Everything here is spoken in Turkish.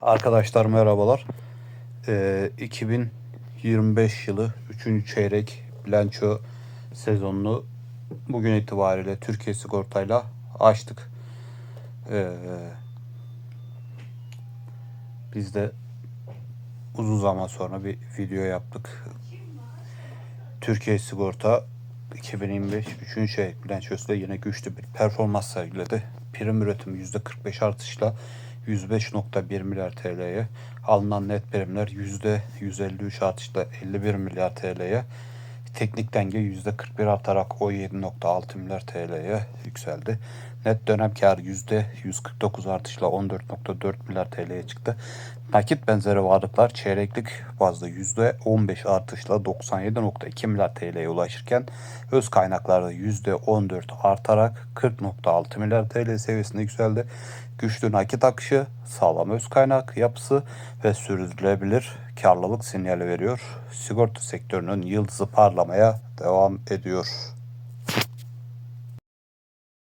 Arkadaşlar merhabalar. Ee, 2025 yılı 3. çeyrek bilanço sezonunu bugün itibariyle Türkiye Sigorta'yla açtık. Ee, biz de uzun zaman sonra bir video yaptık. Türkiye Sigorta 2025 3. çeyrek bilançosunda yine güçlü bir performans sergiledi. Prim üretimi %45 artışla 105.1 milyar TL'ye, alınan net primler %153 artışla 51 milyar TL'ye, teknik denge %41 artarak 17.6 milyar TL'ye yükseldi. Net dönem karı %149 artışla 14.4 milyar TL'ye çıktı. Nakit benzeri varlıklar çeyreklik bazda %15 artışla 97.2 milyar TL'ye ulaşırken öz kaynaklarda %14 artarak 40.6 milyar TL seviyesine yükseldi. Güçlü nakit akışı, sağlam öz kaynak yapısı ve sürdürülebilir karlılık sinyali veriyor. Sigorta sektörünün yıldızı parlamaya devam ediyor.